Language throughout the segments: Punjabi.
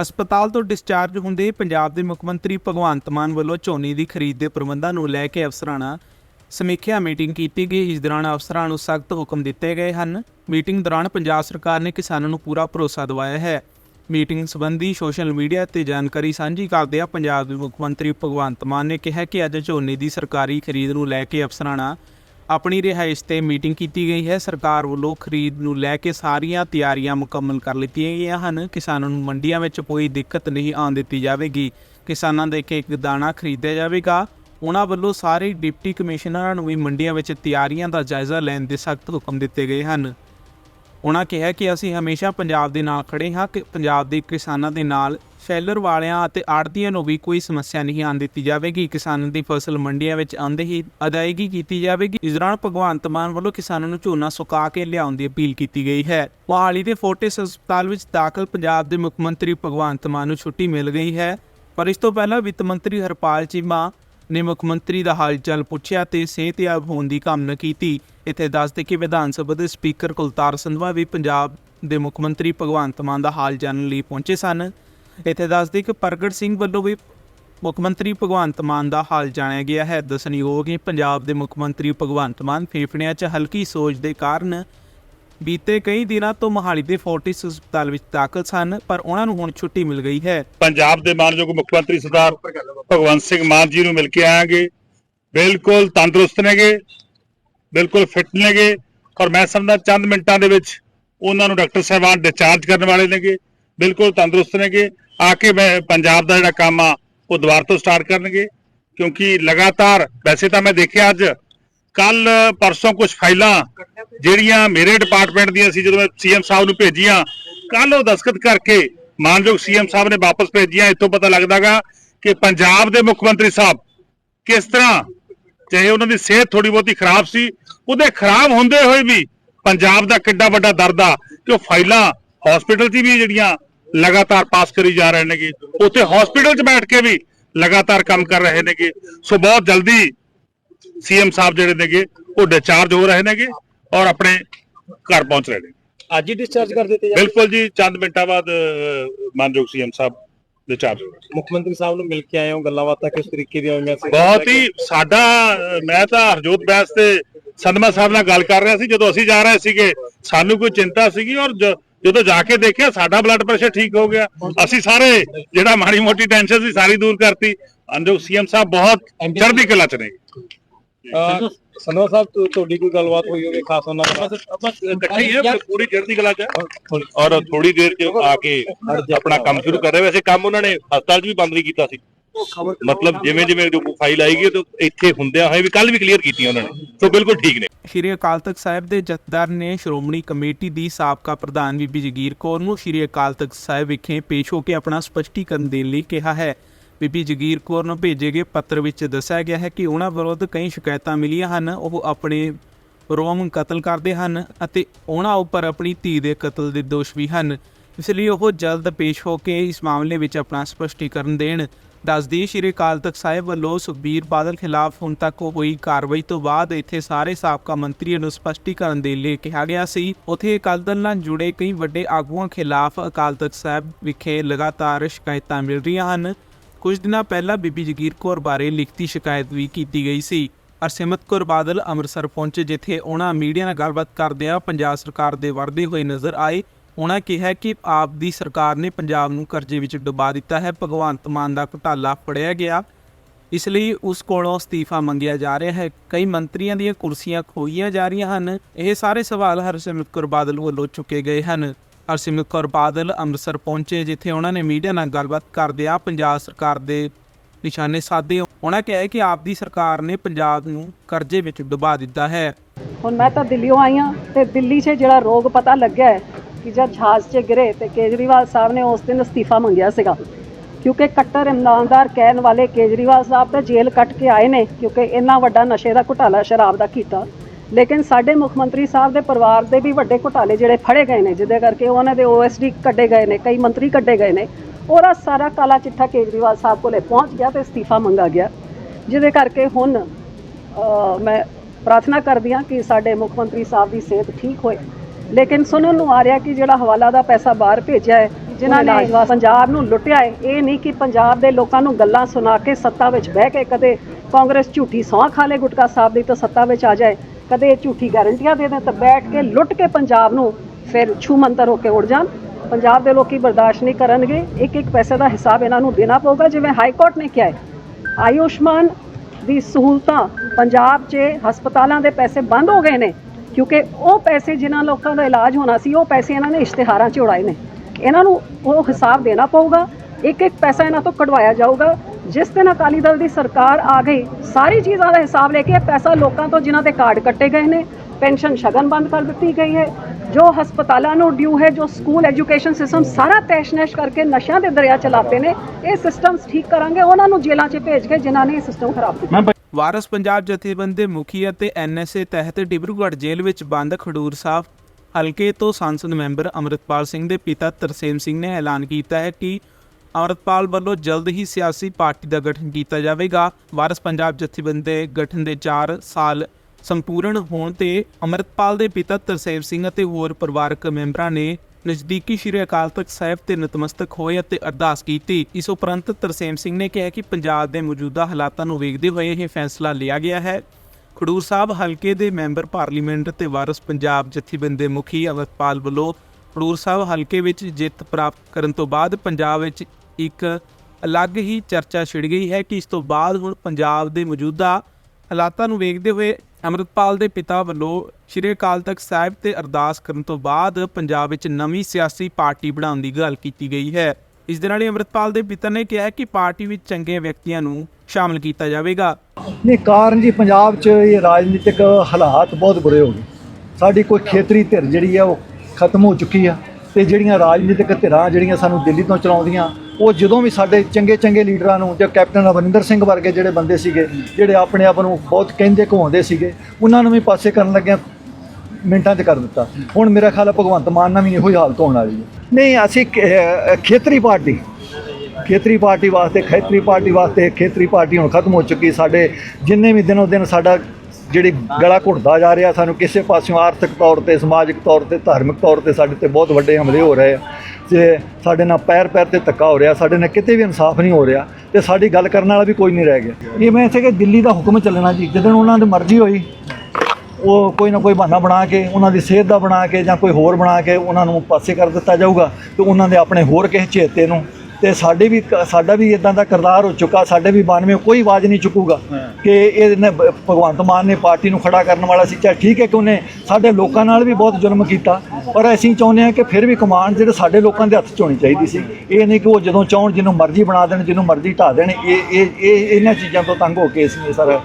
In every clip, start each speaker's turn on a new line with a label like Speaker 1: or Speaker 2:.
Speaker 1: ਹਸਪਤਾਲ ਤੋਂ ਡਿਸਚਾਰਜ ਹੁੰਦੇ ਪੰਜਾਬ ਦੇ ਮੁੱਖ ਮੰਤਰੀ ਭਗਵੰਤ ਮਾਨ ਵੱਲੋਂ ਝੋਨੇ ਦੀ ਖਰੀਦ ਦੇ ਪ੍ਰਬੰਧਾਂ ਨੂੰ ਲੈ ਕੇ ਅਫਸਰਾਂ ਨਾਲ ਸਮੀਖਿਆ ਮੀਟਿੰਗ ਕੀਤੀ ਗਈ। ਇਸ ਦੌਰਾਨ ਅਫਸਰਾਂ ਨੂੰ ਸਖਤ ਹੁਕਮ ਦਿੱਤੇ ਗਏ ਹਨ। ਮੀਟਿੰਗ ਦੌਰਾਨ ਪੰਜਾਬ ਸਰਕਾਰ ਨੇ ਕਿਸਾਨਾਂ ਨੂੰ ਪੂਰਾ ਭਰੋਸਾ ਦਿਵਾਇਆ ਹੈ। ਮੀਟਿੰਗ ਸੰਬੰਧੀ ਸੋਸ਼ਲ ਮੀਡੀਆ ਤੇ ਜਾਣਕਾਰੀ ਸਾਂਝੀ ਕਰਦਿਆਂ ਪੰਜਾਬ ਦੇ ਮੁੱਖ ਮੰਤਰੀ ਭਗਵੰਤ ਮਾਨ ਨੇ ਕਿਹਾ ਕਿ ਅੱਜ ਝੋਨੇ ਦੀ ਸਰਕਾਰੀ ਖਰੀਦ ਨੂੰ ਲੈ ਕੇ ਅਫਸਰਾਂ ਨਾਲ ਆਪਣੀ ਰਿਹਾਇਸ਼ ਤੇ ਮੀਟਿੰਗ ਕੀਤੀ ਗਈ ਹੈ। ਸਰਕਾਰ ਵੱਲੋਂ ਖਰੀਦ ਨੂੰ ਲੈ ਕੇ ਸਾਰੀਆਂ ਤਿਆਰੀਆਂ ਮੁਕੰਮਲ ਕਰ ਲਿੱਤੀਆਂ ਗਈਆਂ ਹਨ। ਕਿਸਾਨਾਂ ਨੂੰ ਮੰਡੀਆਂ ਵਿੱਚ ਕੋਈ ਦਿੱਕਤ ਨਹੀਂ ਆਉਣ ਦਿੱਤੀ ਜਾਵੇਗੀ। ਕਿਸਾਨਾਂ ਦੇ ਕੇ ਇੱਕ ਦਾਣਾ ਖਰੀਦਿਆ ਜਾਵੇਗਾ। ਉਹਨਾਂ ਵੱਲੋਂ ਸਾਰੇ ਡਿਪਟੀ ਕਮਿਸ਼ਨਰਾਂ ਨੂੰ ਵੀ ਮੰਡੀਆਂ ਵਿੱਚ ਤਿਆਰੀਆਂ ਦਾ ਜਾਇਜ਼ਾ ਲੈਣ ਦੇ ਸਖਤ ਹੁਕਮ ਦਿੱਤੇ ਗਏ ਹਨ। ਉਹਨਾਂ ਕਿਹਾ ਕਿ ਅਸੀਂ ਹਮੇਸ਼ਾ ਪੰਜਾਬ ਦੇ ਨਾਲ ਖੜੇ ਹਾਂ ਕਿ ਪੰਜਾਬ ਦੇ ਕਿਸਾਨਾਂ ਦੇ ਨਾਲ, ਸ਼ੈਲਰ ਵਾਲਿਆਂ ਅਤੇ ਆੜਤੀਆਂ ਨੂੰ ਵੀ ਕੋਈ ਸਮੱਸਿਆ ਨਹੀਂ ਆਉਣ ਦਿੱਤੀ ਜਾਵੇਗੀ। ਕਿਸਾਨਾਂ ਦੀ ਫਸਲ ਮੰਡੀਆਂ ਵਿੱਚ ਆਂਦੇ ਹੀ ਅਦਾਇਗੀ ਕੀਤੀ ਜਾਵੇਗੀ। ਇਸ ਦੌਰਾਨ ਭਗਵੰਤ ਮਾਨ ਵੱਲੋਂ ਕਿਸਾਨਾਂ ਨੂੰ ਝੋਨਾ ਸੁਕਾ ਕੇ ਲਿਆਉਣ ਦੀ ਅਪੀਲ ਕੀਤੀ ਗਈ ਹੈ। ਮੋਹਾਲੀ ਦੇ ਫੋਰਟਿਸ ਹਸਪਤਾਲ ਵਿੱਚ ਦਾਖਲ ਪੰਜਾਬ ਦੇ ਮੁੱਖ ਮੰਤਰੀ ਭਗਵੰਤ ਮਾਨ ਨੂੰ ਛੁੱਟੀ ਮਿਲ ਗਈ ਹੈ। ਪਰ ਇਸ ਤੋਂ ਪਹਿਲਾਂ ਵਿੱਤ ਮੰਤਰੀ ਹਰਪਾਲ ਚੀਮਾ ਨੇ ਮੁੱਖ ਮੰਤਰੀ ਦਾ ਹਾਲ ਚਾਲ ਪੁੱਛਿਆ ਤੇ ਸਿਹਤਯਾਬ ਹੋਣ ਦੀ ਕਾਮਨਾ ਕੀਤੀ। ਇੱਥੇ ਦੱਸਦੇ ਕਿ ਵਿਧਾਨ ਸਭਾ ਦੇ ਸਪੀਕਰ ਕੁਲਤਾਰ ਸੰਧਵਾ ਵੀ ਪੰਜਾਬ ਦੇ ਮੁੱਖ ਮੰਤਰੀ ਭਗਵੰਤ ਮਾਨ ਦਾ ਹਾਲ ਜਾਣਨ ਲਈ ਪਹੁੰਚੇ ਸਨ। ਇੱਥੇ ਦੱਸਦੇ ਕਿ ਪ੍ਰਗਟ ਸਿੰਘ ਵੱਲੋਂ ਵੀ ਮੁੱਖ ਮੰਤਰੀ ਭਗਵੰਤ ਮਾਨ ਦਾ ਹਾਲ ਜਾਣਿਆ ਗਿਆ ਹੈ। ਦੱਸਣਯੋਗ ਹੈ, ਪੰਜਾਬ ਦੇ ਮੁੱਖ ਮੰਤਰੀ ਭਗਵੰਤ ਮਾਨ ਫੇਫੜਿਆਂ 'ਚ ਹਲਕੀ ਸੋਜ ਦੇ ਕਾਰਨ ਬੀਤੇ ਕਈ ਦਿਨਾਂ ਤੋਂ ਮੋਹਾਲੀ ਦੇ ਫੋਰਟਿਸ ਹਸਪਤਾਲ ਵਿੱਚ ਦਾਖਲ ਸਨ, ਪਰ ਉਹਨਾਂ ਨੂੰ ਹੁਣ ਛੁੱਟੀ ਮਿਲ ਗਈ ਹੈ।
Speaker 2: ਪੰਜਾਬ ਦੇ ਮਾਨਯੋਗ ਮੁੱਖ ਮੰਤਰੀ ਸਰਦਾਰ ਭਗਵੰਤ ਸਿੰਘ ਮਾਨ ਜੀ ਨੂੰ ਮਿਲ ਕੇ ਆਵਾਂਗੇ ਬਿਲਕੁਲ ਤੰਦਰੁਸਤ ਨੇਗੇ, ਬਿਲਕੁਲ ਫਿੱਟ ਨੇਗੇ ਔਰ ਮੈਂ ਸਮਝਦਾ ਚੰਦ ਮਿੰਟਾਂ ਦੇ ਵਿੱਚ ਉਹਨਾਂ ਨੂੰ ਡਾਕਟਰ ਸਾਹਿਬਾਨ ਡਿਸਚਾਰਜ ਕਰਨ ਵਾਲੇ ਨੇਗੇ। ਬਿਲਕੁਲ ਤੰਦਰੁਸਤ ਨੇਗੇ। ਆ ਕੇ ਮੈਂ ਪੰਜਾਬ ਦਾ ਜਿਹੜਾ ਕੰਮ ਆ, ਉਹ ਦੁਬਾਰਾ ਤੋਂ ਸਟਾਰਟ ਕਰਨਗੇ। ਕਿਉਂਕਿ ਲਗਾਤਾਰ, ਵੈਸੇ ਤਾਂ ਮੈਂ ਦੇਖਿਆ ਅੱਜ ਕੱਲ ਪਰਸੋਂ ਕੁਝ ਫਾਈਲਾਂ ਜਿਹੜੀਆਂ ਮੇਰੇ ਡਿਪਾਰਟਮੈਂਟ ਦੀਆਂ ਸੀ, ਜਦੋਂ ਮੈਂ ਸੀਐਮ ਸਾਹਿਬ ਨੂੰ ਭੇਜੀਆਂ, ਕੱਲ ਉਹ ਦਸਖਤ ਕਰਕੇ ਮਾਨਯੋਗ ਸੀਐਮ ਸਾਹਿਬ ਨੇ ਵਾਪਸ ਭੇਜੀਆਂ। ਇੱਥੋਂ ਪਤਾ ਲੱਗਦਾਗਾ ਕਿ ਪੰਜਾਬ ਦੇ ਮੁੱਖ ਮੰਤਰੀ ਸਾਹਿਬ ਕਿਸ ਤਰ੍ਹਾਂ, ਚਾਹੇ ਉਹਨਾਂ ਦੀ ਸਿਹਤ ਥੋੜੀ ਬਹੁਤੀ ਖਰਾਬ ਸੀ, ਉਹਦੇ ਖਰਾਬ ਹੁੰਦੇ ਹੋਏ ਵੀ ਪੰਜਾਬ ਦਾ ਕਿੱਡਾ ਵੱਡਾ ਦਰਦ ਆ ਕਿ ਉਹ ਫਾਈਲਾਂ ਹਸਪੀਟਲ 'ਚ ਵੀ ਜਿਹੜੀਆਂ ਲਗਾਤਾਰ ਪਾਸ ਕਰੀ ਜਾ ਰਹੇ ਨੇਗੇ, ਉੱਥੇ ਹਸਪੀਟਲ 'ਚ ਬੈਠ ਕੇ ਵੀ ਲਗਾਤਾਰ ਕੰਮ ਕਰ ਰਹੇ ਨੇਗੇ। ਸੋ ਬਹੁਤ ਜਲਦੀ ਸੀਐਮ ਸਾਹਿਬ ਜਿਹੜੇ ਨੇਗੇ ਉਹ ਡਿਸਚਾਰਜ ਹੋ ਰਹੇ ਨੇਗੇ ਔਰ ਆਪਣੇ ਘਰ ਪਹੁੰਚ ਰਹੇ ਨੇ
Speaker 3: ਅੱਜ ਹੀ ਡਿਸਚਾਰਜ ਕਰ ਦਿੱਤੇ ਜਾ
Speaker 2: ਬਿਲਕੁਲ ਜੀ ਚੰਦ ਮਿੰਟਾਂ ਬਾਅਦ ਮਾਨਯੋਗ ਸੀਐਮ ਸਾਹਿਬ ਡਿਸਚਾਰਜ ਹੋ ਰਹੇ।
Speaker 3: ਮੁੱਖ ਮੰਤਰੀ ਸਾਹਿਬ ਨੂੰ ਮਿਲ ਕੇ ਆਏ ਹੋ ਗੱਲਾਂ ਬਾਤਾਂ ਕਿਸ ਤਰੀਕੇ ਦੀਆਂ ਹੋਈਆਂ ਸੀ?
Speaker 2: ਬਹੁਤ ਹੀ ਸਾਡਾ ਮੈਂ ਤਾਂ ਹਰਜੋਤ ਬੈਸ ਤੇ ਸਦਮਾ ਸਾਹਿਬ ਨਾਲ ਗੱਲ ਕਰ ਰਿਹਾ ਸੀ ਜਦੋਂ ਅਸੀਂ ਜਾ ਰਹੇ ਸੀਗੇ ਸਾਨੂੰ ਕੋਈ ਚਿੰਤਾ ਸੀਗੀ ਔਰ ਜਦੋਂ ਜਾ ਕੇ ਦੇਖਿਆ ਸਾਡਾ ਬਲੱਡ ਪ੍ਰੈਸ਼ਰ ਠੀਕ ਹੋ ਗਿਆ। ਅਸੀਂ ਸਾਰੇ ਜਿਹੜਾ ਮਾੜੀ ਮੋਟੀ ਟੈਨਸ਼ਨ ਸੀ ਸਾਰੀ ਦੂਰ ਕਰਤੀ। ਅੰਜੋ ਸੀਐਮ ਸਾਹਿਬ ਬਹੁਤ ਚੜ੍ਹਦੀ ਕਲਾ ਚ ਨੇ।
Speaker 3: ਸੰਧਵਾ ਸਾਹਿਬ ਤੁ- ਤੁਹਾਡੀ ਕੋਈ ਗੱਲਬਾਤ ਹੋਈ ਹੋਵੇ ਖਾਸ ਉਹਨਾਂ ਨਾਲ?
Speaker 2: ਬਸ ਇਕੱਠੇ ਹੀ ਹੈ ਪੂਰੀ ਚੜ੍ਹਦੀ ਕਲਾ ਚ। ਔਰ ਥੋੜੀ ਦੇਰ ਚ ਆ ਕੇ ਆਪਣਾ ਕੰਮ ਸ਼ੁਰੂ ਕਰ ਰਹੇ। ਵੈਸੇ ਕੰਮ ਉਹਨਾਂ ਨੇ ਹਸਪਤਾਲ 'ਚ ਵੀ ਬੰਦ ਨਹੀਂ ਕੀਤਾ ਸੀ। ਮਤਲਬ ਜਿਵੇਂ ਜਿਵੇਂ ਜੋ ਫਾਈਲ ਆਏਗੀ ਤੇ ਇੱਥੇ ਹੁੰਦਿਆਂ ਹੋਏ ਵੀ ਕੱਲ ਵੀ ਕਲੀਅਰ ਕੀਤੀਆਂ ਉਹਨਾਂ ਨੇ। ਸੋ ਬਿਲਕੁਲ ਠੀਕ ਨੇ।
Speaker 1: ਸ਼੍ਰੀ ਅਕਾਲ ਤਖਤ ਸਾਹਿਬ ਦੇ ਜਥੇਦਾਰ ਨੇ ਸ਼੍ਰੋਮਣੀ ਕਮੇਟੀ ਦੀ ਸਾਬਕਾ ਪ੍ਰਧਾਨ ਬੀਬੀ ਜਗੀਰ ਕੌਰ ਨੂੰ ਸ਼੍ਰੀ ਅਕਾਲ ਤਖਤ ਸਾਹਿਬ ਵਿਖੇ ਪੇਸ਼ ਹੋ ਕੇ ਆਪਣਾ ਸਪਸ਼ਟੀਕਰਨ ਦੇਣ ਲਈ ਕਿਹਾ ਹੈ। ਬੀਬੀ ਜਗੀਰ ਕੌਰ ਨੂੰ ਭੇਜੇ ਗਏ ਪੱਤਰ ਵਿੱਚ ਦੱਸਿਆ ਗਿਆ ਹੈ ਕਿ ਉਹਨਾਂ ਵਿਰੁੱਧ ਕਈ ਸ਼ਿਕਾਇਤਾਂ ਮਿਲੀਆਂ ਹਨ, ਉਹ ਆਪਣੇ ਰੋਮ ਕਤਲ ਕਰਦੇ ਹਨ ਅਤੇ ਉਹਨਾਂ ਉੱਪਰ ਆਪਣੀ ਧੀ ਦੇ ਕਤਲ ਦੇ ਦੋਸ਼ ਵੀ ਹਨ। ਇਸ ਲਈ ਉਹ ਜਲਦ ਪੇਸ਼ ਹੋ ਕੇ ਇਸ ਮਾਮਲੇ ਵਿੱਚ ਆਪਣਾ ਸਪਸ਼ਟੀਕਰਨ ਦੇਣ। ਦੱਸਦੀ ਸ਼੍ਰੀ ਅਕਾਲ ਤਖਤ ਸਾਹਿਬ ਵੱਲੋਂ ਸੁਖਬੀਰ ਬਾਦਲ ਖਿਲਾਫ ਹੁਣ ਤੱਕ ਹੋਈ ਕਾਰਵਾਈ ਤੋਂ ਬਾਅਦ ਇੱਥੇ ਸਾਰੇ ਸਾਬਕਾ ਮੰਤਰੀਆਂ ਨੂੰ ਸਪਸ਼ਟੀਕਰਨ ਦੇ ਲਈ ਕਿਹਾ ਗਿਆ ਸੀ। ਉਥੇ ਅਕਾਲ ਦਲ ਨਾਲ ਜੁੜੇ ਕਈ ਵੱਡੇ ਆਗੂਆਂ ਖਿਲਾਫ ਅਕਾਲ ਤਖਤ ਸਾਹਿਬ ਵਿਖੇ ਲਗਾਤਾਰ ਸ਼ਿਕਾਇਤਾਂ ਮਿਲ ਰਹੀਆਂ ਹਨ। ਕੁਝ ਦਿਨਾਂ ਪਹਿਲਾਂ ਬੀਬੀ ਜਗੀਰ ਕੌਰ ਬਾਰੇ ਲਿਖਤੀ ਸ਼ਿਕਾਇਤ ਵੀ ਕੀਤੀ ਗਈ ਸੀ। ਅਰਸਿਮਤ ਕੌਰ ਬਾਦਲ ਅੰਮ੍ਰਿਤਸਰ ਪਹੁੰਚੇ, ਜਿੱਥੇ ਉਹਨਾਂ ਮੀਡੀਆ ਨਾਲ ਗੱਲਬਾਤ ਕਰਦਿਆਂ ਪੰਜਾਬ ਸਰਕਾਰ ਦੇ ਵਰਦੇ ਹੋਏ ਨਜ਼ਰ ਆਏ। ਉਹਨਾਂ ਕਿਹਾ ਕਿ ਆਪ ਦੀ ਸਰਕਾਰ ਨੇ ਪੰਜਾਬ ਨੂੰ ਕਰਜ਼ੇ ਵਿੱਚ ਡੁਬਾ ਦਿੱਤਾ ਹੈ, ਭਗਵੰਤ ਮਾਨ ਦਾ ਘੁਟਾਲਾ ਫੜਿਆ ਗਿਆ। ਇਸ ਲਈ ਉਸ ਕੋਲੋਂ ਅਸਤੀਫਾ ਮੰਗਿਆ ਜਾ ਰਿਹਾ ਹੈ। ਕਈ ਮੰਤਰੀਆਂ ਦੀਆਂ ਕੁਰਸੀਆਂ ਖੋਈਆਂ ਜਾ ਰਹੀਆਂ ਹਨ। ਇਹ ਸਾਰੇ ਸਵਾਲ ਹਰਸਿਮਰਤ ਕੌਰ ਬਾਦਲ ਵੱਲੋਂ ਚੁੱਕੇ ਗਏ ਹਨ। ਹਰਸਿਮਰਤ ਕੌਰ ਬਾਦਲ ਅੰਮ੍ਰਿਤਸਰ ਪਹੁੰਚੇ, ਜਿੱਥੇ ਉਹਨਾਂ ਨੇ ਮੀਡੀਆ ਨਾਲ ਗੱਲਬਾਤ ਕਰਦਿਆਂ ਪੰਜਾਬ ਸਰਕਾਰ ਦੇ ਨਿਸ਼ਾਨੇ ਸਾਧੇ। ਉਹਨਾਂ ਕਿਹਾ ਕਿ ਆਪ ਦੀ ਸਰਕਾਰ ਨੇ ਪੰਜਾਬ ਨੂੰ ਕਰਜ਼ੇ ਵਿੱਚ ਡੁਬਾ ਦਿੱਤਾ ਹੈ।
Speaker 4: ਹੁਣ ਮੈਂ ਤਾਂ ਦਿੱਲੀੋਂ ਆਈ ਹਾਂ ਤੇ ਦਿੱਲੀ 'ਚ ਜਿਹੜਾ ਰੋਗ ਪਤਾ ਲੱਗਿਆ ਹੈ ਕਿ ਜਦ ਜਹਾਜ਼ 'ਚ ਗਿਰੇ ਤੇ ਕੇਜਰੀਵਾਲ ਸਾਹਿਬ ਨੇ ਉਸ ਦਿਨ ਅਸਤੀਫਾ ਮੰਗਿਆ ਸੀਗਾ। ਕਿਉਂਕਿ ਕੱਟਰ ਇਮਾਨਦਾਰ ਕਹਿਣ ਵਾਲੇ ਕੇਜਰੀਵਾਲ ਸਾਹਿਬ ਤਾਂ ਜੇਲ੍ਹ ਕੱਟ ਕੇ ਆਏ ਨੇ, ਕਿਉਂਕਿ ਇੰਨਾ ਵੱਡਾ ਨਸ਼ੇ ਦਾ ਘੁਟਾਲਾ ਸ਼ਰਾਬ ਦਾ ਕੀਤਾ। ਲੇਕਿਨ ਸਾਡੇ ਮੁੱਖ ਮੰਤਰੀ ਸਾਹਿਬ ਦੇ ਪਰਿਵਾਰ ਦੇ ਵੀ ਵੱਡੇ ਘੁਟਾਲੇ ਜਿਹੜੇ ਫੜੇ ਗਏ ਨੇ ਜਿਹਦੇ ਕਰਕੇ ਉਹਨਾਂ ਦੇ ਓਐਸਡੀ ਕੱਢੇ ਗਏ ਨੇ ਕਈ ਮੰਤਰੀ ਕੱਢੇ ਗਏ ਨੇ। ਉਹਦਾ ਸਾਰਾ ਕਾਲਾ ਚਿੱਠਾ ਕੇਜਰੀਵਾਲ ਸਾਹਿਬ ਕੋਲੇ ਪਹੁੰਚ ਗਿਆ ਤੇ ਅਸਤੀਫਾ ਮੰਗਾ ਗਿਆ। ਜਿਹਦੇ ਕਰਕੇ ਹੁਣ ਮੈਂ ਪ੍ਰਾਰਥਨਾ ਕਰਦੀ ਹਾਂ ਕਿ ਸਾਡੇ ਮੁੱਖ ਮੰਤਰੀ ਸਾਹਿਬ ਦੀ ਸਿਹਤ ਠੀਕ ਹੋਏ। ਲੇਕਿਨ ਸੁਣਨ ਨੂੰ ਆ ਰਿਹਾ ਕਿ ਜਿਹੜਾ ਹਵਾਲਾ ਦਾ ਪੈਸਾ ਬਾਹਰ ਭੇਜਿਆ ਹੈ ਜਿਨ੍ਹਾਂ ਨੇ ਪੰਜਾਬ ਨੂੰ ਲੁੱਟਿਆ ਹੈ ਇਹ ਨਹੀਂ ਕਿ ਪੰਜਾਬ ਦੇ ਲੋਕਾਂ ਨੂੰ ਗੱਲਾਂ ਸੁਣਾ ਕੇ ਸੱਤਾ ਵਿੱਚ ਬਹਿ ਕੇ ਕਦੇ ਕਾਂਗਰਸ ਝੂਠੀ ਸੌਂ ਖਾ ਲੇ ਗੁਟਕਾ ਸਾਹਿਬ ਦੀ ਤਾਂ ਸੱਤਾ ਵਿੱਚ ਆ ਜਾਏ। ਕਦੇ ਝੂਠੀ ਗਾਰੰਟੀਆਂ ਦੇ ਦੇ ਤਾਂ ਬੈਠ ਕੇ ਲੁੱਟ ਕੇ ਪੰਜਾਬ ਨੂੰ ਫਿਰ ਛੂ ਮੰਤਰ ਹੋ ਕੇ ਉੜ ਜਾਣ। ਪੰਜਾਬ ਦੇ ਲੋਕੀ ਬਰਦਾਸ਼ਤ ਨਹੀਂ ਕਰਨਗੇ। ਇੱਕ ਇੱਕ ਪੈਸੇ ਦਾ ਹਿਸਾਬ ਇਹਨਾਂ ਨੂੰ ਦੇਣਾ ਪਊਗਾ। ਜਿਵੇਂ ਹਾਈ ਕੋਰਟ ਨੇ ਕਿਹਾ ਹੈ, ਆਯੁਸ਼ਮਾਨ ਦੀ ਸਹੂਲਤਾਂ ਪੰਜਾਬ 'ਚ ਹਸਪਤਾਲਾਂ ਦੇ ਪੈਸੇ ਬੰਦ ਹੋ ਗਏ ਨੇ, ਕਿਉਂਕਿ ਉਹ ਪੈਸੇ ਜਿਨ੍ਹਾਂ ਲੋਕਾਂ ਦਾ ਇਲਾਜ ਹੋਣਾ ਸੀ, ਉਹ ਪੈਸੇ ਇਹਨਾਂ ਨੇ ਇਸ਼ਤਿਹਾਰਾਂ 'ਚ ਉਡਾਏ ਨੇ। ਇਹਨਾਂ ਨੂੰ ਉਹ ਹਿਸਾਬ ਦੇਣਾ ਪਊਗਾ। ਇੱਕ ਇੱਕ ਪੈਸਾ ਇਹਨਾਂ ਤੋਂ ਕਢਵਾਇਆ ਜਾਊਗਾ। ਜਿਸ ਦਿਨ ਅਕਾਲੀ ਦਲ ਦੀ ਸਰਕਾਰ ਆ ਗਈ, ਸਾਰੀ ਚੀਜ਼ਾਂ ਦਾ ਹਿਸਾਬ ਲੈ ਕੇ ਪੈਸਾ ਲੋਕਾਂ ਤੋਂ ਜਿਨ੍ਹਾਂ ਦੇ ਕਾਰਡ ਕੱਟੇ ਗਏ ਨੇ, ਪੈਨਸ਼ਨ ਸ਼ਗਨ ਬੰਦ ਕਰ ਦਿੱਤੀ ਗਈ ਹੈ, ਜੋ ਹਸਪਤਾਲਾਂ ਨੂੰ ਡਿਊ ਹੈ, ਜੋ ਸਕੂਲ ਐਜੂਕੇਸ਼ਨ ਸਿਸਟਮ ਸਾਰਾ ਤੈਸ਼-ਨੈਸ਼ ਕਰਕੇ ਨਸ਼ਿਆਂ ਦੇ ਦਰਿਆ ਚਲਾਤੇ ਨੇ, ਇਹ ਸਿਸਟਮਸ ਠੀਕ ਕਰਾਂਗੇ, ਉਹਨਾਂ ਨੂੰ ਜੇਲ੍ਹਾਂ 'ਚ ਭੇਜ ਕੇ ਜਿਨ੍ਹਾਂ ਨੇ ਇਹ ਸਿਸਟਮ ਖਰਾਬ ਕੀਤਾ।
Speaker 1: ਵਾਰਸ ਪੰਜਾਬ ਜਥੇਬੰਦ ਦੇ ਮੁਖੀ ਅਤੇ ਐਨਐਸਏ ਤਹਿਤ ਡਿਬਰੂਗੜ੍ਹ ਜੇਲ੍ਹ ਵਿੱਚ ਬੰਦ ਖਡੂਰ ਸਾਹਿਬ ਹਲਕੇ ਤੋਂ ਸੰਸਦ ਮੈਂਬਰ ਅਮਰਿਤਪਾਲ ਸਿੰਘ ਦੇ ਪਿਤਾ ਤਰਸੇਮ ਸਿੰਘ ਨੇ ਐਲਾਨ ਕੀਤਾ ਹੈ ਕਿ ਅਮਰਿਤਪਾਲ ਵੱਲੋਂ ਜਲਦ ਹੀ ਸਿਆਸੀ ਪਾਰਟੀ ਦਾ ਗਠਨ ਕੀਤਾ ਜਾਵੇਗਾ। ਵਾਰਸ ਪੰਜਾਬ ਜਥੇਬੰਦੀ ਦੇ ਗਠਨ ਦੇ 4 ਸਾਲ ਸੰਪੂਰਨ ਹੋਣ ਤੇ ਅਮਰਿਤਪਾਲ ਦੇ ਪਿਤਾ ਤਰਸੇਮ ਸਿੰਘ ਅਤੇ ਹੋਰ ਪਰਿਵਾਰਕ ਮੈਂਬਰਾਂ ਨੇ ਨਜ਼ਦੀਕੀ ਸ਼੍ਰੀ ਅਕਾਲ ਤਖਤ ਸਾਹਿਬ ਤੇ ਨਤਮਸਤਕ ਹੋਏ ਅਤੇ ਅਰਦਾਸ ਕੀਤੀ। ਇਸ ਉਪਰੰਤ ਤਰਸੇਮ ਸਿੰਘ ਨੇ ਕਿਹਾ ਕਿ ਪੰਜਾਬ ਦੇ ਮੌਜੂਦਾ ਹਾਲਾਤਾਂ ਨੂੰ ਵੇਖਦੇ ਹੋਏ ਇਹ ਫੈਸਲਾ ਲਿਆ ਗਿਆ ਹੈ। ਖਡੂਰ ਸਾਹਿਬ ਹਲਕੇ ਦੇ ਮੈਂਬਰ ਪਾਰਲੀਮੈਂਟ ਤੇ ਵਾਰਸ ਪੰਜਾਬ ਜਥੇਬੰਦੀ ਦੇ ਮੁਖੀ ਅਮਰਪਾਲ ਵੱਲੋਂ ਖਡੂਰ ਸਾਹਿਬ ਹਲਕੇ ਵਿੱਚ ਜਿੱਤ ਪ੍ਰਾਪਤ ਕਰਨ ਤੋਂ ਬਾਅਦ ਪੰਜਾਬ ਵਿੱਚ ਇੱਕ ਅਲੱਗ ਹੀ ਚਰਚਾ ਛਿੜ ਗਈ ਹੈ ਕਿ ਇਸ ਤੋਂ ਬਾਅਦ ਹੁਣ ਪੰਜਾਬ ਦੇ ਮੌਜੂਦਾ ਹਾਲਾਤਾਂ ਨੂੰ ਵੇਖਦੇ ਹੋਏ ਅਮਰਿਤਪਾਲ ਦੇ ਪਿਤਾ ਵੱਲੋਂ ਸ਼੍ਰੀ ਅਕਾਲ ਤਖਤ ਸਾਹਿਬ ਤੇ ਅਰਦਾਸ ਕਰਨ ਤੋਂ ਬਾਅਦ ਪੰਜਾਬ ਵਿੱਚ ਨਵੀਂ ਸਿਆਸੀ ਪਾਰਟੀ ਬਣਾਉਣ ਦੀ ਗੱਲ ਕੀਤੀ ਗਈ ਹੈ। ਇਸ ਦੇ ਨਾਲ ਹੀ ਅਮਰਿਤਪਾਲ ਦੇ ਪਿਤਾ ਨੇ ਕਿਹਾ ਕਿ ਪਾਰਟੀ ਵਿੱਚ ਚੰਗੇ ਵਿਅਕਤੀਆਂ ਨੂੰ ਸ਼ਾਮਲ ਕੀਤਾ ਜਾਵੇਗਾ।
Speaker 5: ਨਹੀਂ, ਕਾਰਨ ਜੀ, ਪੰਜਾਬ 'ਚ ਇਹ ਰਾਜਨੀਤਿਕ ਹਾਲਾਤ ਬਹੁਤ ਬੁਰੇ ਹੋ ਗਏ। ਸਾਡੀ ਕੋਈ ਖੇਤਰੀ ਧਿਰ ਜਿਹੜੀ ਆ, ਉਹ ਖਤਮ ਹੋ ਚੁੱਕੀ ਆ ਤੇ ਜਿਹੜੀਆਂ ਰਾਜਨੀਤਿਕ ਧਿਰਾਂ ਜਿਹੜੀਆਂ ਸਾਨੂੰ ਦਿੱਲੀ ਤੋਂ ਚਲਾਉਂਦੀਆਂ ਉਹ ਜਦੋਂ ਵੀ ਸਾਡੇ ਚੰਗੇ ਚੰਗੇ ਲੀਡਰਾਂ ਨੂੰ ਜਾਂ ਕੈਪਟਨ ਅਮਰਿੰਦਰ ਸਿੰਘ ਵਰਗੇ ਜਿਹੜੇ ਬੰਦੇ ਸੀਗੇ, ਜਿਹੜੇ ਆਪਣੇ ਆਪ ਨੂੰ ਬਹੁਤ ਕਹਿੰਦੇ ਘੁਮਾਉਂਦੇ ਸੀਗੇ, ਉਹਨਾਂ ਨੂੰ ਵੀ ਪਾਸੇ ਕਰਨ ਲੱਗਿਆ ਮਿੰਟਾਂ 'ਚ ਕਰ ਦਿੱਤਾ। ਹੁਣ ਮੇਰਾ ਖਿਆਲ ਹੈ ਭਗਵੰਤ ਮਾਨ ਨਾਲ ਵੀ ਇਹੋ ਹੀ ਹਾਲਤ ਹੋਣ ਵਾਲੀ ਹੈ। ਨਹੀਂ, ਅਸੀਂ ਖੇਤਰੀ ਪਾਰਟੀ ਖੇਤਰੀ ਪਾਰਟੀ ਵਾਸਤੇ, ਖੇਤਰੀ ਪਾਰਟੀ ਵਾਸਤੇ ਖੇਤਰੀ ਪਾਰਟੀ ਹੁਣ ਖਤਮ ਹੋ ਚੁੱਕੀ, ਸਾਡੇ ਜਿੰਨੇ ਵੀ ਦਿਨੋਂ ਦਿਨ ਸਾਡਾ ਜਿਹੜੀ ਗਲਾ ਘੁੱਟਦਾ ਜਾ ਰਿਹਾ, ਸਾਨੂੰ ਕਿਸੇ ਪਾਸਿਓਂ ਆਰਥਿਕ ਤੌਰ ਤੇ, ਸਮਾਜਿਕ ਤੌਰ ਤੇ, ਧਾਰਮਿਕ ਤੌਰ ਤੇ ਸਾਡੇ ਤੇ ਬਹੁਤ ਵੱਡੇ ਹਮਲੇ ਹੋ ਰਹੇ ਆ। ਤੇ ਸਾਡੇ ਨਾਲ ਪੈਰ ਪੈਰ ਤੇ ਧੱਕਾ ਹੋ ਰਿਹਾ, ਸਾਡੇ ਨਾਲ ਕਿਤੇ ਵੀ ਇਨਸਾਫ ਨਹੀਂ ਹੋ ਰਿਹਾ ਤੇ ਸਾਡੀ ਗੱਲ ਕਰਨ ਵਾਲਾ ਵੀ ਕੋਈ ਨਹੀਂ ਰਹਿ ਗਿਆ। ਇਹ ਮੈਂ ਇੱਥੇ ਕਿ ਦਿੱਲੀ ਦਾ ਹੁਕਮ ਚੱਲਣਾ ਜੀ, ਜਦੋਂ ਉਹਨਾਂ ਦੀ ਮਰਜ਼ੀ ਹੋਈ, ਉਹ ਕੋਈ ਨਾ ਕੋਈ ਬਹਾਨਾ ਬਣਾ ਕੇ, ਉਹਨਾਂ ਦੀ ਸਿਹਤ ਦਾ ਬਣਾ ਕੇ ਜਾਂ ਕੋਈ ਹੋਰ ਬਣਾ ਕੇ ਉਹਨਾਂ ਨੂੰ ਪਾਸੇ ਕਰ ਦਿੱਤਾ ਜਾਊਗਾ ਤੇ ਉਹਨਾਂ ਦੇ ਆਪਣੇ ਹੋਰ ਕਿਸੇ ਚੇਤੇ ਨੂੰ ਤੇ ਸਾਡੇ ਵੀ ਸਾਡਾ ਵੀ ਇਦਾਂ ਦਾ ਕਰਦਾਰ ਹੋ ਚੁੱਕਾ ਸਾਡੇ ਵੀ 92 ਕੋਈ ਆਵਾਜ਼ ਨਹੀਂ ਚੁੱਕੂਗਾ ਕਿ ਇਹਨੇ ਭਗਵੰਤ ਮਾਨ ਨੇ ਪਾਰਟੀ ਨੂੰ ਖੜਾ ਕਰਨ ਵਾਲਾ ਸੀ। ਚਾਹੇ ਠੀਕ ਹੈ ਕਿ ਉਹਨੇ ਸਾਡੇ ਲੋਕਾਂ ਨਾਲ ਵੀ ਬਹੁਤ ਜ਼ੁਲਮ ਕੀਤਾ ਪਰ ਅਸੀਂ ਚਾਹੁੰਦੇ ਹਾਂ ਕਿ ਫਿਰ ਵੀ ਕਮਾਂਡ ਜਿਹੜੇ ਸਾਡੇ ਲੋਕਾਂ ਦੇ ਹੱਥ 'ਚ ਹੋਣੀ ਚਾਹੀਦੀ ਸੀ। ਇਹ ਨਹੀਂ ਕਿ ਉਹ ਜਦੋਂ ਚਾਹਣ ਜਿਹਨੂੰ ਮਰਜ਼ੀ ਬਣਾ ਦੇਣ ਜਿਹਨੂੰ ਮਰਜ਼ੀ ਢਾ ਦੇਣ ਇਹ ਇਹ ਇਹ ਇਹਨਾਂ ਚੀਜ਼ਾਂ ਤੋਂ ਤੰਗ ਹੋ ਕੇ ਅਸੀਂ ਸਾਰਾ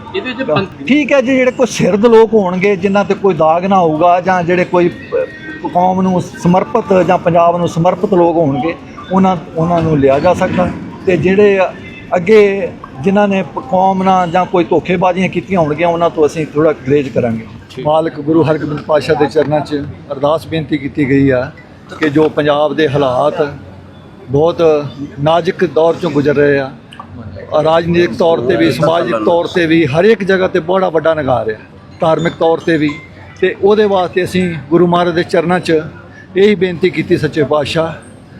Speaker 3: ਚ
Speaker 5: ਠੀਕ ਹੈ ਜੀ ਜਿਹੜੇ ਕੋਈ ਸਿਰਦ ਲੋਕ ਹੋਣਗੇ ਜਿਨ੍ਹਾਂ ਤੇ ਕੋਈ ਦਾਗ ਨਾ ਹੋਊਗਾ ਜਾਂ ਜਿਹੜੇ ਕੋਈ ਕੌਮ ਨੂੰ ਸਮਰਪਿਤ ਜਾਂ ਪੰਜਾਬ ਨੂੰ ਸਮਰਪਿਤ ਲੋਕ ਹੋਣਗੇ ਉਹਨਾਂ ਉਹਨਾਂ ਨੂੰ ਲਿਆ ਜਾ ਸਕਦਾ। ਤੇ ਜਿਹੜੇ ਅੱਗੇ ਜਿਨ੍ਹਾਂ ਨੇ ਕੌਮ ਨਾਲ ਜਾਂ ਕੋਈ ਧੋਖੇਬਾਜ਼ੀਆਂ ਕੀਤੀਆਂ ਹੋਣਗੀਆਂ ਉਹਨਾਂ ਤੋਂ ਅਸੀਂ ਥੋੜਾ ਗਰੇਜ ਕਰਾਂਗੇ। ਮਾਲਕ ਗੁਰੂ ਹਰਗੋਬਿੰਦ ਪਾਤਸ਼ਾਹ ਦੇ ਚਰਨਾਂ 'ਚ ਅਰਦਾਸ ਬੇਨਤੀ ਕੀਤੀ ਗਈ ਆ ਕਿ ਜੋ ਪੰਜਾਬ ਦੇ ਹਾਲਾਤ ਬਹੁਤ ਨਾਜ਼ੁਕ ਦੌਰ ਚੋਂ ਗੁਜ਼ਰ ਰਹੇ ਆ ਰਾਜਨੀਤਿਕ ਤੌਰ ਤੇ ਵੀ ਸਮਾਜਿਕ ਤੌਰ ਤੇ ਵੀ ਹਰ ਇੱਕ ਜਗ੍ਹਾ ਤੇ ਬੜਾ ਵੱਡਾ ਨਗਾਰ ਹੈ ਧਾਰਮਿਕ ਤੌਰ ਤੇ ਵੀ। ਤੇ ਉਹਦੇ ਵਾਸਤੇ ਅਸੀਂ ਗੁਰੂ ਮਹਾਰਾਜ ਦੇ ਚਰਨਾਂ 'ਚ ਇਹੀ ਬੇਨਤੀ ਕੀਤੀ ਸੱਚੇ ਪਾਤਸ਼ਾਹ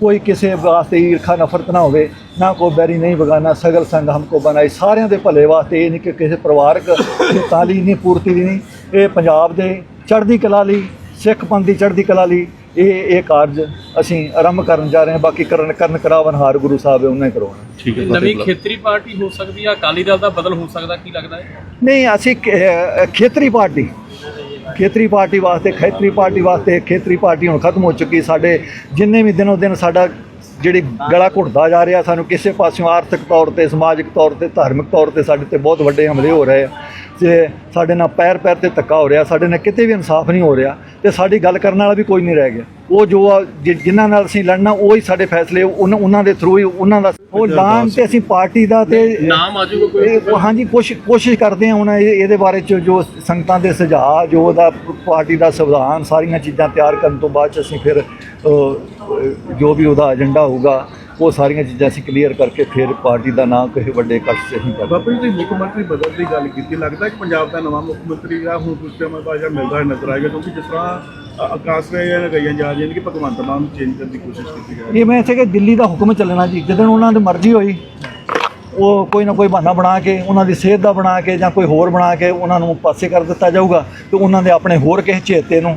Speaker 5: ਕੋਈ ਕਿਸੇ ਵਾਸਤੇ ਈਰਖਾ ਨਫ਼ਰਤ ਨਾ ਹੋਵੇ ਨਾ ਕੋ ਬੈਰੀ ਨਹੀਂ ਬਗਾਨਾ ਸਗਲ ਸੰਗ ਹਮਕੋ ਬਣਾਈ। ਸਾਰਿਆਂ ਦੇ ਭਲੇ ਵਾਸਤੇ ਇਹ ਨਹੀਂ ਕਿ ਕਿਸੇ ਪਰਿਵਾਰਕ ਤਾਲੀ ਨਹੀਂ ਪੂਰਤੀ ਦੀ ਨਹੀਂ। ਇਹ ਪੰਜਾਬ ਦੇ ਚੜ੍ਹਦੀ ਕਲਾ ਲਈ ਸਿੱਖ ਪੰਥ ਦੀ ਚੜ੍ਹਦੀ ਕਲਾ ਲਈ ਇਹ ਇਹ ਕਾਰਜ ਅਸੀਂ ਆਰੰਭ ਕਰਨ ਜਾ ਰਹੇ ਹਾਂ। ਬਾਕੀ ਕਰਨ ਕਰਨ ਕਰਾਵਨ ਹਾਰ ਗੁਰੂ ਸਾਹਿਬ ਉਹਨਾਂ ਹੀ ਕਰਵਾਉਣਾ।
Speaker 3: ਠੀਕ ਹੈ
Speaker 6: ਨਵੀਂ ਖੇਤਰੀ ਪਾਰਟੀ ਹੋ ਸਕਦੀ ਆ ਅਕਾਲੀ ਦਲ ਦਾ ਬਦਲ ਹੋ ਸਕਦਾ ਕੀ ਲੱਗਦਾ ਹੈ?
Speaker 5: ਨਹੀਂ ਅਸੀਂ ਖੇਤਰੀ ਪਾਰਟੀ। ਖੇਤਰੀ ਪਾਰਟੀ ਵਾਸਤੇ, ਖੇਤਰੀ ਪਾਰਟੀ ਵਾਸਤੇ ਖੇਤਰੀ ਪਾਰਟੀ ਹੁਣ ਖਤਮ ਹੋ ਚੁੱਕੀ, ਸਾਡੇ ਜਿੰਨੇ ਵੀ ਦਿਨੋਂ ਦਿਨ ਸਾਡਾ ਜਿਹੜੀ ਗਲਾ ਘੁੱਟਦਾ ਜਾ ਰਿਹਾ ਸਾਨੂੰ ਕਿਸੇ ਪਾਸਿਓਂ ਆਰਥਿਕ ਤੌਰ ਤੇ ਸਮਾਜਿਕ ਤੌਰ ਤੇ ਧਾਰਮਿਕ ਤੌਰ ਤੇ ਸਾਡੇ ਤੇ ਬਹੁਤ ਵੱਡੇ ਹਮਲੇ ਹੋ ਰਹੇ ਆ। ਤੇ ਸਾਡੇ ਨਾਲ ਪੈਰ ਪੈਰ ਤੇ ਧੱਕਾ ਹੋ ਰਿਹਾ ਸਾਡੇ ਨਾਲ ਕਿਤੇ ਵੀ ਇਨਸਾਫ ਨਹੀਂ ਹੋ ਰਿਹਾ। ਤੇ ਸਾਡੀ ਗੱਲ ਕਰਨ ਵਾਲਾ ਵੀ ਕੋਈ ਨਹੀਂ ਰਹਿ ਗਿਆ। ਉਹ ਜੋ ਆ, ਜਿ- ਜਿਨ੍ਹਾਂ ਨਾਲ ਅਸੀਂ ਲੜਨਾ ਉਹ ਹੀ ਸਾਡੇ ਫੈਸਲੇ ਉਹਨਾਂ ਉਹਨਾਂ ਦੇ ਥਰੂ ਹੀ ਉਹਨਾਂ ਦਾ ਉਹ ਐਲਾਨ ਤੇ ਅਸੀਂ ਪਾਰਟੀ ਦਾ ਤੇ
Speaker 6: ਨਾਮ ਆ ਜਾਊਗਾ ਕੋਈ।
Speaker 5: ਹਾਂਜੀ ਕੋਸ਼ਿਸ਼ ਕੋਸ਼ਿਸ਼ ਕਰਦੇ ਹਾਂ ਹੁਣ ਇਹ- ਇਹਦੇ ਬਾਰੇ ਚ ਜੋ ਸੰਗਤਾਂ ਦੇ ਸੁਝਾਅ ਜੋ ਉਹਦਾ ਪਾਰਟੀ ਦਾ ਸੰਵਿਧਾਨ ਸਾਰੀਆਂ ਚੀਜ਼ਾਂ ਤਿਆਰ ਕਰਨ ਤੋਂ ਬਾਅਦ ਚ ਅਸੀਂ ਫਿਰ ਜੋ ਵੀ ਉਹਦਾ ਏਜੰਡਾ ਹੋਊਗਾ ਉਹ ਸਾਰੀਆਂ ਚੀਜ਼ਾਂ ਅਸੀਂ ਕਲੀਅਰ ਕਰਕੇ ਫਿਰ ਪਾਰਟੀ ਦਾ ਨਾਮ ਕਿਸੇ ਵੱਡੇ ਕੱਟ ਚ ਅਸੀਂ ਕਰ
Speaker 3: ਬਾਬਾ ਜੀ ਤੁਸੀਂ ਮੁੱਖ ਮੰਤਰੀ ਬਦਲ ਦੀ ਗੱਲ ਕੀਤੀ ਲੱਗਦਾ ਕਿ ਪੰਜਾਬ ਦਾ ਨਵਾਂ ਮੁੱਖ ਮੰਤਰੀ ਆ ਹੁਣ ਕੁਝ ਟਾਈਮ ਬਾਅਦ ਜਿਹੜਾ ਮਿਲਦਾ ਹੋਇਆ ਨਜ਼ਰ ਆਏਗਾ ਕਿਉਂਕਿ ਜਿਸ ਤਰ੍ਹਾਂ ਅ, ਆਕਾਸ਼ ਨੇ ਇਹ ਗਈਆਂ ਜਾ ਰਹੀਆਂ ਨੇ ਕਿ ਭਗਵੰਤ ਮਾਨ ਨੂੰ ਚੇਂਜ ਕਰਨ ਦੀ ਕੋਸ਼ਿਸ਼ ਕੀਤੀ ਜਾ ਰਹੀ ਹੈ।
Speaker 5: ਇਹ ਮੈਂ ਇੱਥੇ ਕਿ ਦਿੱਲੀ ਦਾ ਹੁਕਮ ਚੱਲਣਾ ਜੀ ਜਦੋਂ ਉਹਨਾਂ ਦੀ ਮਰਜ਼ੀ ਹੋਈ ਉਹ ਕੋਈ ਨਾ ਕੋਈ ਬਹਾਨਾ ਬਣਾ ਕੇ ਉਹਨਾਂ ਦੀ ਸਿਹਤ ਦਾ ਬਣਾ ਕੇ ਜਾਂ ਕੋਈ ਹੋਰ ਬਣਾ ਕੇ ਉਹਨਾਂ ਨੂੰ ਪਾਸੇ ਕਰ ਦਿੱਤਾ ਜਾਊਗਾ ਤੇ ਉਹਨਾਂ ਦੇ ਆਪਣੇ ਹੋਰ ਕਿਸੇ ਚੇਤੇ ਨੂੰ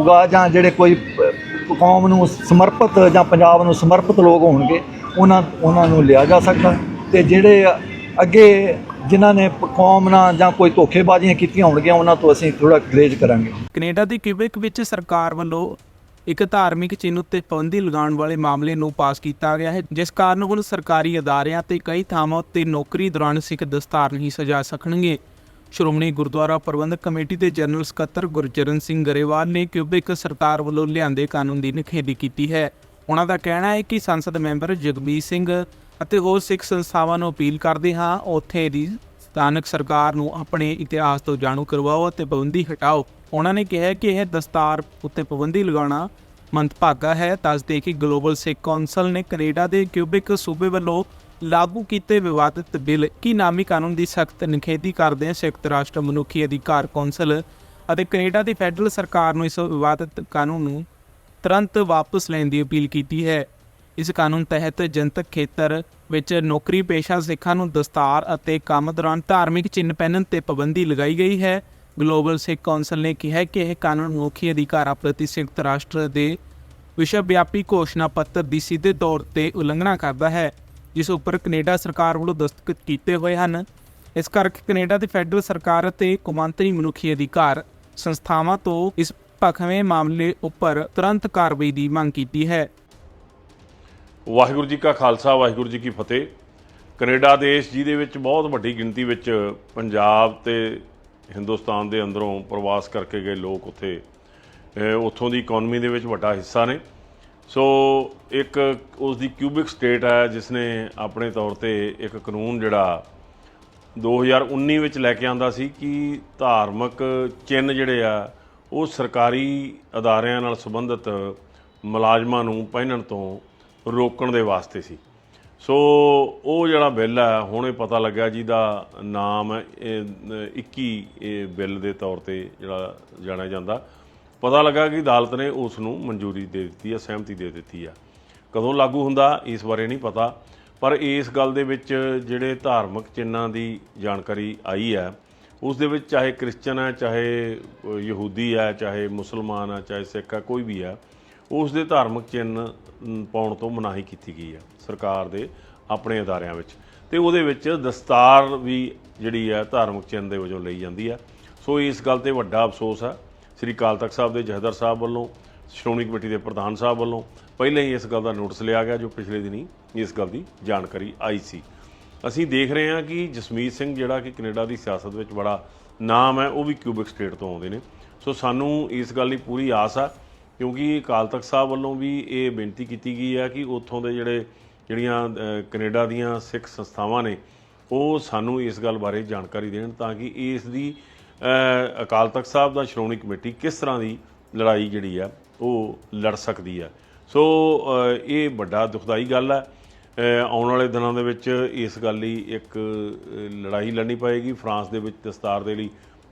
Speaker 5: ਹੋਊਗਾ ਜਾਂ ਜਿਹੜੇ ਕੋਈ ਕੌਮ ਨੂੰ ਸਮਰਪਿਤ ਜਾਂ ਪੰਜਾਬ ਨੂੰ ਸਮਰਪਿਤ ਲੋਕ ਹੋਣਗੇ, ਉਹਨਾਂ ਉਹਨਾਂ ਨੂੰ ਲਿਆ ਜਾ ਸਕਦਾ। ਤੇ ਜਿਹੜੇ ਅੱਗੇ ਜਿਨ੍ਹਾਂ ਨੇ ਕੌਮ ਨਾਲ ਜਾਂ ਕੋਈ ਧੋਖੇਬਾਜ਼ੀਆਂ ਕੀਤੀਆਂ ਹੋਣਗੀਆਂ, ਉਹਨਾਂ ਤੋਂ ਅਸੀਂ ਥੋੜਾ ਗਰੇਜ ਕਰਾਂਗੇ।
Speaker 1: ਕੈਨੇਡਾ ਦੀ ਕਿਊਬਿਕ ਵਿੱਚ ਸਰਕਾਰ ਵੱਲੋਂ ਇੱਕ ਧਾਰਮਿਕ ਚਿੰਨ੍ਹ ਉੱਤੇ ਪਾਬੰਦੀ ਲਗਾਉਣ ਵਾਲੇ ਮਾਮਲੇ ਨੂੰ ਪਾਸ ਕੀਤਾ ਗਿਆ ਹੈ, ਜਿਸ ਕਾਰਨ ਹੁਣ ਸਰਕਾਰੀ ਅਦਾਰਿਆਂ ਤੇ ਕਈ ਥਾਵਾਂ ਉੱਤੇ ਨੌਕਰੀ ਦੌਰਾਨ ਸਿੱਖ ਦਸਤਾਰ ਨਹੀਂ ਸਜਾ ਸਕਣਗੇ। ਸ਼੍ਰੋਮਣੀ ਗੁਰਦੁਆਰਾ ਪ੍ਰਬੰਧਕ ਕਮੇਟੀ ਦੇ ਜਨਰਲ ਸਕੱਤਰ ਗੁਰਚਰਨ ਸਿੰਘ ਗਰੇਵਾਲ ਨੇ ਕਿਊਬਿਕ ਸਰਕਾਰ ਵੱਲੋਂ ਲਿਆਂਦੇ ਕਾਨੂੰਨ ਦੀ ਨਿਖੇਧੀ ਕੀਤੀ ਹੈ। ਉਹਨਾਂ ਦਾ ਕਹਿਣਾ ਹੈ ਕਿ ਸੰਸਦ ਮੈਂਬਰ ਜਗਮੀਤ ਸਿੰਘ ਅਤੇ ਹੋਰ ਸਿੱਖ ਸੰਸਥਾਵਾਂ ਨੂੰ ਅਪੀਲ ਕਰਦੇ ਹਾਂ, ਉੱਥੇ ਦੀ ਸਥਾਨਕ ਸਰਕਾਰ ਨੂੰ ਆਪਣੇ ਇਤਿਹਾਸ ਤੋਂ ਜਾਣੂ ਕਰਵਾਓ ਅਤੇ ਪਾਬੰਦੀ ਹਟਾਓ। ਉਹਨਾਂ ਨੇ ਕਿਹਾ ਕਿ ਇਹ ਦਸਤਾਰ ਉੱਤੇ ਪਾਬੰਦੀ ਲਗਾਉਣਾ ਮੰਦਭਾਗਾ ਹੈ। ਦੱਸਦੇ ਕਿ ਗਲੋਬਲ ਸਿੱਖ ਕੌਂਸਲ ਨੇ ਕੈਨੇਡਾ ਦੇ ਕਿਊਬਿਕ ਸੂਬੇ ਵੱਲੋਂ ਲਾਗੂ ਕੀਤੇ ਵਿਵਾਦਿਤ ਬਿੱਲ ਕੀ ਨਾਮੀ ਕਾਨੂੰਨ ਦੀ ਸਖਤ ਨਿਖੇਧੀ ਕਰਦੇ ਹਨ ਸੰਯੁਕਤ ਰਾਸ਼ਟਰ ਮਨੁੱਖੀ ਅਧਿਕਾਰ ਕੌਂਸਲ ਅਤੇ ਕੈਨੇਡਾ ਦੀ ਫੈਡਰਲ ਸਰਕਾਰ ਨੂੰ ਇਸ ਵਿਵਾਦਿਤ ਕਾਨੂੰਨ ਨੂੰ ਤੁਰੰਤ ਵਾਪਸ ਲੈਣ ਦੀ ਅਪੀਲ ਕੀਤੀ ਹੈ। ਇਸ ਕਾਨੂੰਨ ਤਹਿਤ ਜਨਤਕ ਖੇਤਰ ਵਿੱਚ ਨੌਕਰੀ ਪੇਸ਼ਾ ਸਿੱਖਾਂ ਨੂੰ ਦਸਤਾਰ ਅਤੇ ਕੰਮ ਦੌਰਾਨ ਧਾਰਮਿਕ ਚਿੰਨ੍ਹ ਪਹਿਨਣ ਤੇ ਪਾਬੰਦੀ ਲਗਾਈ ਗਈ ਹੈ। ਗਲੋਬਲ ਸਿੱਖ ਕੌਂਸਲ ਨੇ ਕਿਹਾ ਕਿ ਇਹ ਕਾਨੂੰਨ ਮਨੁੱਖੀ ਅਧਿਕਾਰਾਂ ਪ੍ਰਤੀ ਸੰਯੁਕਤ ਰਾਸ਼ਟਰ ਦੇ ਵਿਸ਼ਵ ਵਿਆਪੀ ਘੋਸ਼ਣਾ ਪੱਤਰ ਦੀ ਸਿੱਧੇ ਤੌਰ ਤੇ ਉਲੰਘਣਾ ਕਰਦਾ ਹੈ। ਜਿਸ ਉੱਪਰ ਕੈਨੇਡਾ ਸਰਕਾਰ ਵੱਲੋਂ ਦਸਤਖਤ ਕੀਤੇ ਹੋਏ ਹਨ। ਇਸ ਕਰਕੇ ਕੈਨੇਡਾ ਦੀ ਫੈਡਰਲ ਸਰਕਾਰ ਅਤੇ ਕੌਮਾਂਤਰੀ ਮਨੁੱਖੀ ਅਧਿਕਾਰ ਸੰਸਥਾਵਾਂ ਤੋਂ ਇਸ ਭਖਵੇਂ ਮਾਮਲੇ ਉੱਪਰ ਤੁਰੰਤ ਕਾਰਵਾਈ ਦੀ ਮੰਗ ਕੀਤੀ ਹੈ।
Speaker 7: ਵਾਹਿਗੁਰੂ ਜੀ ਕਾ ਖਾਲਸਾ, ਵਾਹਿਗੁਰੂ ਜੀ ਕੀ ਫਤਿਹ। ਕੈਨੇਡਾ ਦੇਸ਼ ਜਿਹਦੇ ਵਿੱਚ ਬਹੁਤ ਵੱਡੀ ਗਿਣਤੀ ਵਿੱਚ ਪੰਜਾਬ ਤੇ ਹਿੰਦੁਸਤਾਨ ਦੇ ਅੰਦਰੋਂ ਪ੍ਰਵਾਸ ਕਰਕੇ ਗਏ ਲੋਕ ਉੱਥੇ ਉੱਥੋਂ ਦੀ ਇਕਨੋਮੀ ਦੇ ਵਿੱਚ ਵੱਡਾ ਹਿੱਸਾ ਨੇ। ਸੋ ਇੱਕ ਉਸ ਦੀ ਕਿਊਬਿਕ ਸਟੇਟ ਹੈ ਜਿਸ ਨੇ ਆਪਣੇ ਤੌਰ ਤੇ ਇੱਕ ਕਾਨੂੰਨ ਜਿਹੜਾ 2019 ਵਿੱਚ ਲੈ ਕੇ ਆਂਦਾ ਸੀ ਕਿ ਧਾਰਮਿਕ ਚਿੰਨ੍ਹ ਜਿਹੜੇ ਆ ਉਹ ਸਰਕਾਰੀ ਅਦਾਰਿਆਂ ਨਾਲ ਸੰਬੰਧਿਤ ਮੁਲਾਜ਼ਮਾਂ ਨੂੰ ਪਹਿਨਣ ਤੋਂ ਰੋਕਣ ਦੇ ਵਾਸਤੇ ਸੀ। ਸੋ ਉਹ ਜਿਹੜਾ ਬਿੱਲ ਹੈ ਹੁਣ ਇਹ ਪਤਾ ਲੱਗਾ ਜਿਹਦਾ ਨਾਮ ਹੈ ਇਹ, 21 ਇਹ ਬਿੱਲ ਦੇ ਤੌਰ ਤੇ ਜਿਹੜਾ ਜਾਣਿਆ ਜਾਂਦਾ। ਪਤਾ ਲੱਗਾ ਕਿ ਅਦਾਲਤ ਨੇ ਉਸ ਨੂੰ ਮਨਜ਼ੂਰੀ ਦੇ ਦਿੱਤੀ ਹੈ ਸਹਿਮਤੀ ਦੇ ਦਿੱਤੀ ਆ। ਕਦੋਂ ਲਾਗੂ ਹੁੰਦਾ, ਇਸ ਬਾਰੇ ਨਹੀਂ ਪਤਾ, ਪਰ ਇਸ ਗੱਲ ਦੇ ਵਿੱਚ ਜਿਹੜੇ ਧਾਰਮਿਕ ਚਿੰਨਾਂ ਦੀ ਜਾਣਕਾਰੀ ਆਈ ਹੈ, ਉਸ ਦੇ ਵਿੱਚ ਚਾਹੇ ਕ੍ਰਿਸਚਨ ਹੈ, ਚਾਹੇ ਯਹੂਦੀ ਹੈ, ਚਾਹੇ ਮੁਸਲਮਾਨ ਹੈ, ਚਾਹੇ ਸਿੱਖ ਹੈ, ਕੋਈ ਵੀ ਹੈ, ਉਸ ਦੇ ਧਾਰਮਿਕ ਚਿੰਨ੍ਹ ਪਾਉਣ ਤੋਂ ਮਨਾਹੀ ਕੀਤੀ ਗਈ ਹੈ, ਸਰਕਾਰ ਦੇ ਆਪਣੇ ਅਦਾਰਿਆਂ ਵਿੱਚ। ਤੇ ਉਹਦੇ ਵਿੱਚ ਦਸਤਾਰ ਵੀ ਜਿਹੜੀ ਹੈ, ਧਾਰਮਿਕ ਚਿੰਨ੍ਹ ਦੇ ਵਜੋਂ ਲਈ ਜਾਂਦੀ ਹੈ। ਸੋ ਇਸ ਗੱਲ ਤੇ ਵੱਡਾ ਅਫਸੋਸ ਹੈ। ਸ੍ਰੀ ਅਕਾਲ ਤਖਤ ਸਾਹਿਬ ਦੇ ਜਹਦਰ ਸਾਹਿਬ ਵੱਲੋਂ ਸ਼੍ਰੋਮਣੀ ਕਮੇਟੀ ਦੇ ਪ੍ਰਧਾਨ ਸਾਹਿਬ ਵੱਲੋਂ ਪਹਿਲਾਂ ਹੀ ਇਸ ਗੱਲ ਦਾ ਨੋਟਿਸ ਲਿਆ ਗਿਆ ਜੋ ਪਿਛਲੇ ਦਿਨੀ ਇਸ ਗੱਲ ਦੀ ਜਾਣਕਾਰੀ ਆਈ ਸੀ। ਅਸੀਂ ਦੇਖ ਰਹੇ ਹਾਂ ਕਿ ਜਸਮੀਤ ਸਿੰਘ ਜਿਹੜਾ ਕਿ ਕੈਨੇਡਾ ਦੀ ਸਿਆਸਤ ਵਿੱਚ ਬੜਾ ਨਾਮ ਹੈ ਉਹ ਵੀ ਕਿਊਬਿਕ ਸਟੇਟ ਤੋਂ ਆਉਂਦੇ ਨੇ। ਸੋ ਸਾਨੂੰ ਇਸ ਗੱਲ ਦੀ ਪੂਰੀ ਆਸ ਆ ਕਿਉਂਕਿ ਅਕਾਲ ਤਖਤ ਸਾਹਿਬ ਵੱਲੋਂ ਵੀ ਇਹ ਬੇਨਤੀ ਕੀਤੀ ਗਈ ਹੈ ਕਿ ਉੱਥੋਂ ਦੇ ਜਿਹੜੇ ਜਿਹੜੀਆਂ ਅ, ਕੈਨੇਡਾ ਦੀਆਂ ਸਿੱਖ ਸੰਸਥਾਵਾਂ ਨੇ ਉਹ ਸਾਨੂੰ ਇਸ ਗੱਲ ਬਾਰੇ ਜਾਣਕਾਰੀ ਦੇਣ ਤਾਂ ਕਿ ਇਸ ਦੀ ਅਕਾਲ ਤਖਤ ਸਾਹਿਬ ਦਾ ਸ਼੍ਰੋਮਣੀ ਕਮੇਟੀ ਕਿਸ ਤਰ੍ਹਾਂ ਦੀ ਲੜਾਈ ਜਿਹੜੀ ਆ, ਉਹ ਲੜ ਸਕਦੀ ਆ। ਸੋ ਇਹ ਵੱਡਾ ਦੁਖਦਾਈ ਗੱਲ ਹੈ ਆਉਣ ਵਾਲੇ ਦਿਨਾਂ ਦੇ ਵਿੱਚ ਇਸ ਗੱਲ ਲਈ ਇੱਕ ਲੜਾਈ ਲੜਨੀ ਪਏਗੀ। ਫਰਾਂਸ ਦੇ ਵਿੱਚ ਦਸਤਾਰ ਦੇ ਲਈ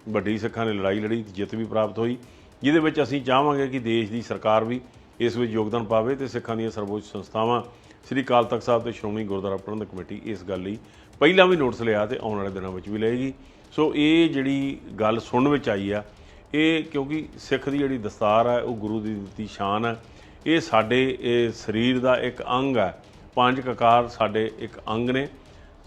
Speaker 7: ਵੱਡੀ ਸਿੱਖਾਂ ਨੇ ਲੜਾਈ ਲੜੀ ਤੇ ਜਿੱਤ ਵੀ ਪ੍ਰਾਪਤ ਹੋਈ। ਜਿਹਦੇ ਵਿੱਚ ਅਸੀਂ ਚਾਹਾਂਗੇ ਕਿ ਦੇਸ਼ ਦੀ ਸਰਕਾਰ ਵੀ ਇਸ ਵਿੱਚ ਯੋਗਦਾਨ ਪਾਵੇ ਤੇ ਸਿੱਖਾਂ ਦੀਆਂ ਸਰਵਉੱਚ ਸੰਸਥਾਵਾਂ, ਸ੍ਰੀ ਅਕਾਲ ਤਖਤ ਸਾਹਿਬ ਤੇ ਸ਼੍ਰੋਮਣੀ ਗੁਰਦੁਆਰਾ ਪ੍ਰਬੰਧਕ ਕਮੇਟੀ ਇਸ ਗੱਲ ਲਈ ਪਹਿਲਾਂ ਵੀ ਨੋਟਿਸ ਲਿਆ ਤੇ ਆਉਣ ਵਾਲੇ ਦਿਨਾਂ ਵਿੱਚ ਵੀ ਲਏਗੀ। ਸੋ ਇਹ ਜਿਹੜੀ ਗੱਲ ਸੁਣਨ ਵਿੱਚ ਆਈ ਆ, ਇਹ ਕਿਉਂਕਿ ਸਿੱਖ ਦੀ ਜਿਹੜੀ ਦਸਤਾਰ ਹੈ ਉਹ ਗੁਰੂ ਦੀ ਦਿੱਤੀ ਸ਼ਾਨ ਹੈ ਇਹ ਸਾਡੇ, ਇਹ ਸਰੀਰ ਦਾ ਇੱਕ ਅੰਗ ਹੈ ਪੰਜ ਕਕਾਰ ਸਾਡੇ ਇੱਕ ਅੰਗ ਨੇ।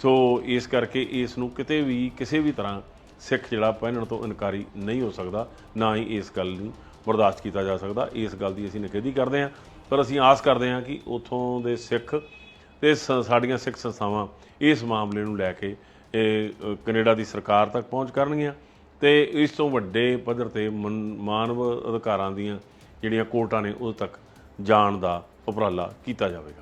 Speaker 7: ਸੋ ਇਸ ਕਰਕੇ ਇਸ ਨੂੰ ਕਿਤੇ ਵੀ, ਕਿਸੇ ਵੀ ਤਰ੍ਹਾਂ ਸਿੱਖ ਜਿਹੜਾ ਪਹਿਨਣ ਤੋਂ ਇਨਕਾਰੀ ਨਹੀਂ ਹੋ ਸਕਦਾ, ਨਾ ਹੀ ਇਸ ਗੱਲ ਨੂੰ ਬਰਦਾਸ਼ਤ ਕੀਤਾ ਜਾ ਸਕਦਾ। ਇਸ ਗੱਲ ਦੀ ਅਸੀਂ ਨਿਖੇਧੀ ਕਰਦੇ ਹਾਂ। ਪਰ ਅਸੀਂ ਆਸ ਕਰਦੇ ਹਾਂ ਕਿ ਉਥੋਂ ਦੇ ਸਿੱਖ ਤੇ ਸ- ਸਾਡੀਆਂ ਸਿੱਖ ਸੰਸਥਾਵਾਂ ਇਸ ਮਾਮਲੇ ਨੂੰ ਲੈ ਕੇ ਇਹ ਅ, ਕੈਨੇਡਾ ਦੀ ਸਰਕਾਰ ਤੱਕ ਪਹੁੰਚ ਕਰਨਗੀਆਂ। ਤੇ ਇਸ ਤੋਂ ਵੱਡੇ ਪੱਧਰ ਤੇ ਮਨ- ਮਾਨਵ ਅਧਿਕਾਰਾਂ ਦੀਆਂ ਜਿਹੜੀਆਂ ਕੋਰਟਾਂ ਨੇ ਉਦੋਂ ਤੱਕ ਜਾਣ ਦਾ ਉਪਰਾਲਾ ਕੀਤਾ ਜਾਵੇਗਾ।